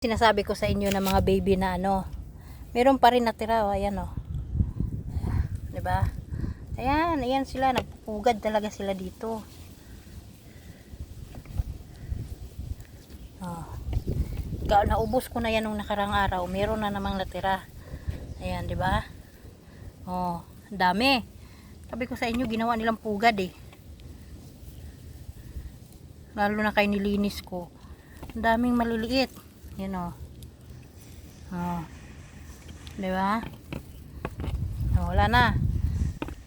sinasabi ko sa inyo na mga baby na ano, meron pa rin natira, oh, ayan oh. 'Di ba? Ayan, ayan sila, nagpupugad talaga sila dito. Oh. Naubos ko na yan nung nakarang araw, meron na namang natira. Ayan, 'di ba? Oh, dami. Sabi ko sa inyo, ginawa nilang pugad eh. Lalo na kay nilinis ko. Ang daming maliliit. Yan o. Oh. Di ba? Oh, wala na.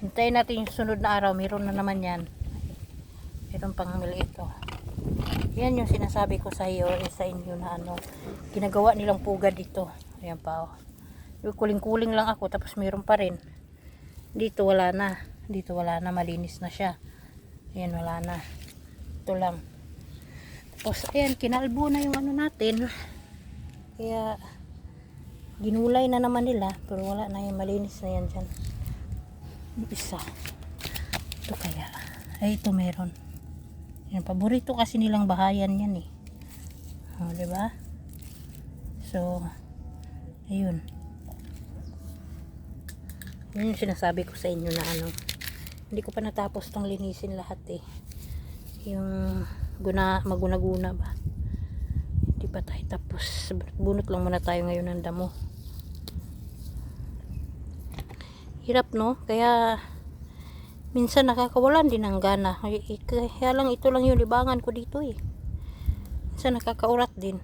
Hintayin natin yung sunod na araw. Meron na naman yan. Meron pang maliit o. Yan yung sinasabi ko sa iyo eh, sa inyo na ano. Ginagawa nilang pugad dito. Ayan pa o. Kuling-kuling lang ako tapos meron pa rin. Dito wala na. Dito wala na. Malinis na siya. Ayan wala na. Ito lang. Tapos ayan kinalbo na yung ano natin. Kaya, ginulay na naman nila. Pero wala na yung malinis na yan dyan. Isa. Ito kaya. Ay, ito meron. Yan, paborito kasi nilang bahayan yan eh. O, oh, diba? So, ayun. Yun yung sinasabi ko sa inyo na ano. Hindi ko pa natapos tong linisin lahat eh. Yung guna, maguna-guna ba hindi pa tayo tapos bunot lang muna tayo ngayon ng damo. Hirap no? Kaya minsan nakakawalan din ng gana. Ay, kaya lang ito lang yung libangan ko dito eh. Minsan nakakaurat din.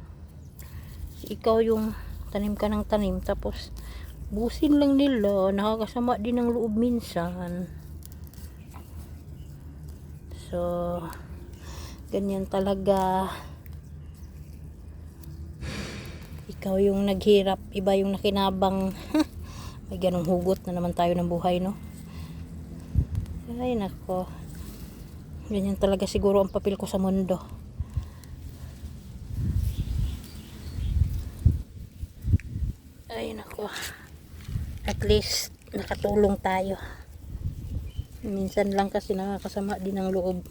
Ikaw yung tanim ka ng tanim tapos busin lang nila nakakasama din ng loob minsan. So ganyan talaga ikaw yung naghirap iba yung nakinabang. May ganong hugot na naman tayo ng buhay no? Ay nako. Ganyan talaga siguro ang papel ko sa mundo. Ay nako. At least nakatulong tayo. Minsan lang kasi nakakasama din ang loob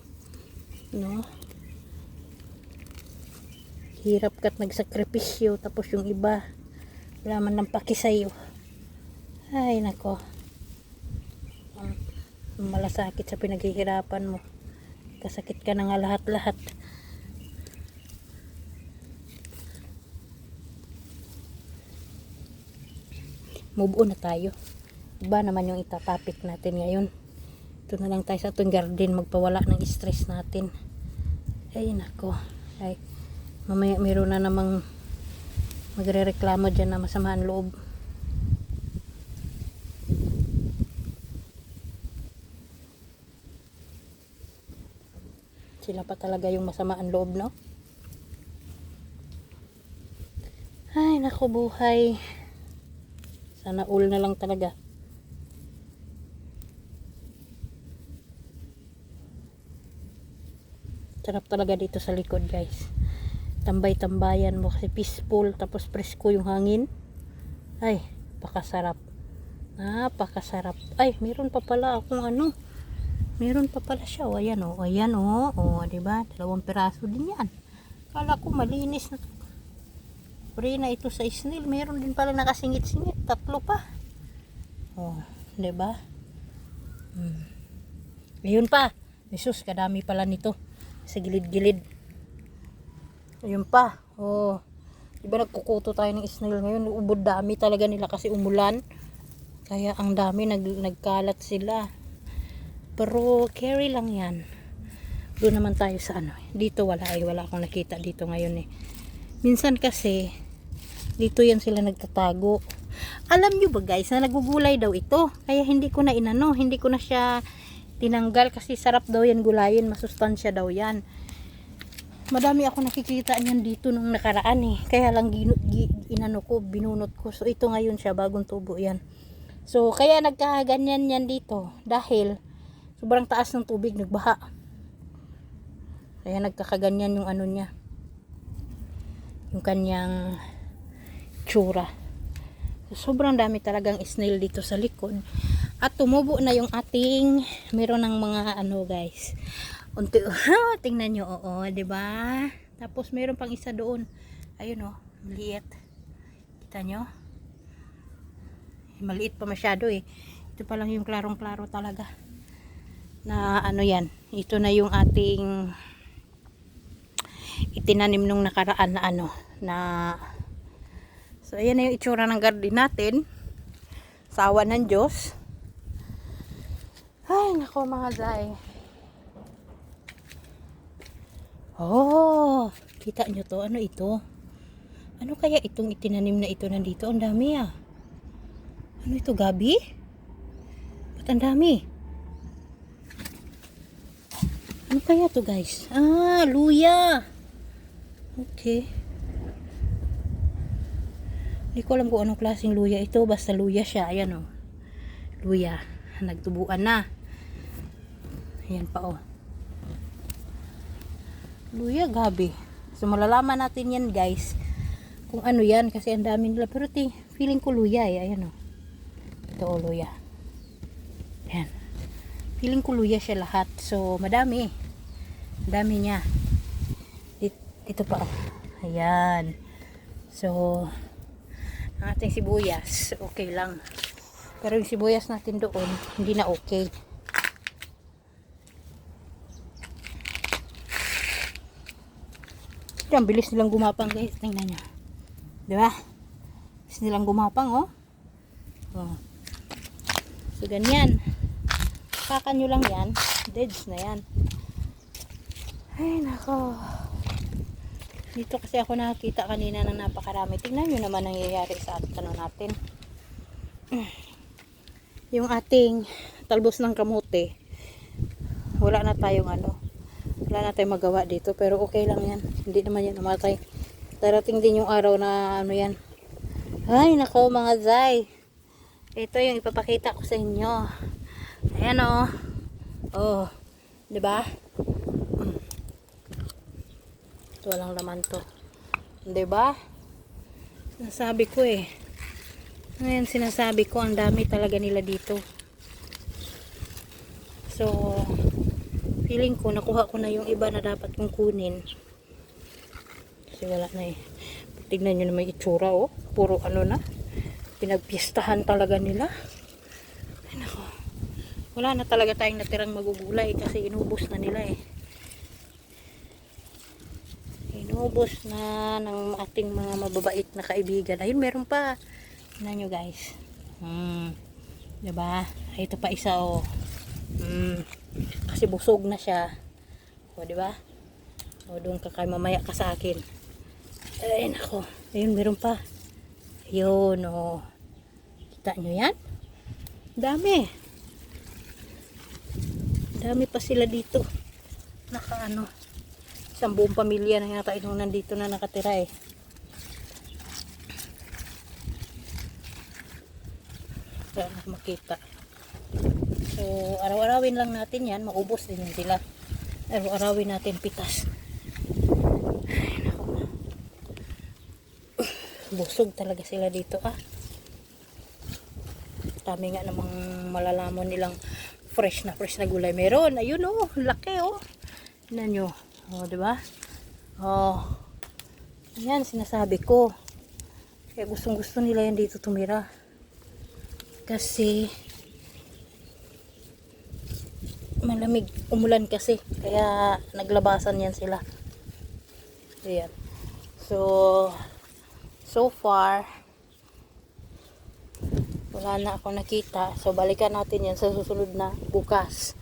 no hirap ka't nagsakripisyo tapos yung iba wala man ng paki sa'yo. Ay nako. Malasakit sa pinaghihirapan mo. Kasakit ka na nga lahat lahat move on na tayo. Iba naman yung itatopic natin ngayon. Ito na lang tayo sa ating garden. Magpawala ng stress natin. Ay nako. Ay mamaya meron na namang magre-reklamo dyan na masamaan loob. Sila pa talaga yung masamaan loob no? Ay nako buhay. Sana all na lang talaga. Sarap talaga dito sa likod guys tambay-tambayan mo kasi peaceful tapos presko yung hangin. Ay pakasarap. Napakasarap. Ay meron pa pala akong ano. Meron pa pala siya. O ayan o ayan o. O diba? Dalawang piraso din yan. Kala ko malinis na. Pre na ito sa snail. Meron din pala nakasingit-singit. Tatlo pa. O diba? Hmm. ayun pa. Jesus kadami pala nito. Sa gilid-gilid ayun pa. Oh. Diba nagkukuto tayo ng snail ngayon? Ubod dami talaga nila kasi umulan. Kaya ang dami nag, nagkalat sila. Pero carry lang yan. Doon naman tayo sa ano dito wala ay wala akong nakita dito ngayon eh. Minsan kasi dito yan sila nagtatago. Alam nyo ba guys na nagugulay daw ito. Kaya hindi ko na inano hindi ko na siya tinanggal kasi sarap daw yan gulayin masustansya daw yan madami ako nakikita niyan dito nung nakaraan eh. Kaya lang ginu, gi, inano ko binunot ko. So ito ngayon siya bagong tubo yan. So kaya nagkaganyan yan dito. Dahil sobrang taas ng tubig nagbaha. Kaya nagkakaganyan yung ano niya. Yung kanyang tsura. So, sobrang dami talagang snail dito sa likod. At tumubo na yung ating meron ng mga ano guys unti tingnan nyo oo ba tapos meron pang isa doon ayun oh Maliit. Kita nyo? Maliit pa masyado eh. Ito pa lang yung klarong-klaro talaga. Na ano yan. Ito na yung ating itinanim nung nakaraan na ano. Na So ayan na yung itsura ng garden natin. Sa awa ng Diyos. Ay nako mga day. Oh, kita nyo to. Ano ito? Ano kaya itong itinanim na ito nandito? Ang dami ah. Ano ito, gabi? Ba't ang dami? Ano kaya to guys? Ah, luya. Okay. Hindi ko alam kung anong klaseng luya ito. Basta luya siya. Ayan oh. Luya. Nagtubuan na. Ayan pa oh. Luya gabi. So malalaman natin yan guys. Kung ano yan. Kasi ang dami nila. Pero ti, feeling ko luya eh. Ayan oh. Ito oh luya. Ayan. Feeling ko luya siya lahat. So madami. Madami niya. Dito pa oh. Ayan. So ang ating sibuyas, okay lang. Pero yung sibuyas natin doon, hindi na okay. Ito, ang bilis nilang gumapang guys. Tingnan nyo. Di ba? Bilis nilang gumapang, oh. oh. So, ganyan. Kakan nyo lang yan. Deads na yan. Ay, nako. Dito kasi ako nakakita kanina ng napakarami. Tingnan nyo naman ang nangyayari sa ano natin. Yung ating talbos ng kamote. Wala na tayong ano. Wala na magawa dito. Pero okay lang yan. Hindi naman yan namatay. Darating din yung araw na ano yan. Ay, nako mga zay. Ito yung ipapakita ko sa inyo. Ayan o. Oh. oh. 'Di ba? Ito walang laman to. 'Di ba? Sinasabi ko eh. Ngayon sinasabi ko ang dami talaga nila dito. So feeling ko nakuha ko na yung iba na dapat kong kunin. Kasi wala na eh. Tignan nyo naman yung itsura oh. Puro ano na. Pinagpiestahan talaga nila. Ay nako. Wala na talaga tayong natirang magugulay kasi inubos na nila eh. Inubos na ng ating mga mababait na kaibigan. Ayun, meron pa. Tingnan nyo guys. Hmm. Diba? Ito pa isa oh. Hmm. Kasi busog na siya. O, diba? O, doon ka mamaya ka sa akin. Ay, nako. Ayun, meron pa. Ayun, o. Kita nyo yan? Dami. Dami pa sila dito. Naka ano. Isang buong pamilya na yata yung nandito na nakatira eh. Kaya makita. So, araw-arawin lang natin yan. Maubos din yan sila. Araw-arawin natin pitas. Ay, naku. Busog talaga sila dito ah. Dami nga namang malalaman nilang fresh na fresh na gulay. Meron. Ayun oh. Laki oh. Tignan nyo. Oh, di ba? Oh. Yan, sinasabi ko. Kaya gustong gusto nila yan dito tumira. Kasi malamig umulan kasi kaya naglabasan yan sila. Ayan. So so far wala na ako nakita. So balikan natin yan sa susunod na bukas.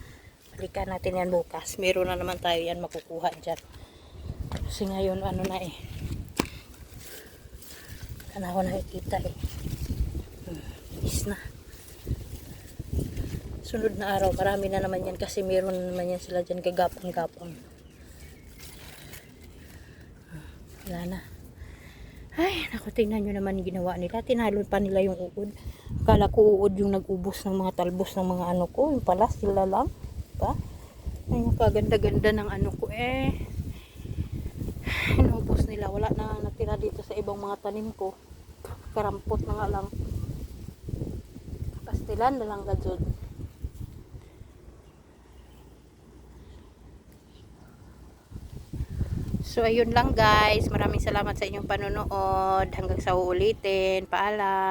Balikan natin yan bukas. Meron na naman tayo yan makukuha dyan. Kasi ngayon ano na eh. Wala ako nakikita eh. Hmm, is na sunod na araw marami na naman yan kasi meron naman yan sila dyan kagapang-gapang wala na. Ay naku tingnan nyo naman yung ginawa nila. Tinalon pa nila yung uod. Akala ko uod yung nagubos ng mga talbos ng mga ano ko yung pala sila lang pa ay yung kaganda-ganda ng ano ko eh. Inubos nila. Wala na natira dito sa ibang mga tanim ko. Karampot na nga lang. Pastilan na lang gajod So, ayun lang guys. Maraming salamat sa inyong panonood. Hanggang sa uulitin. Paalam.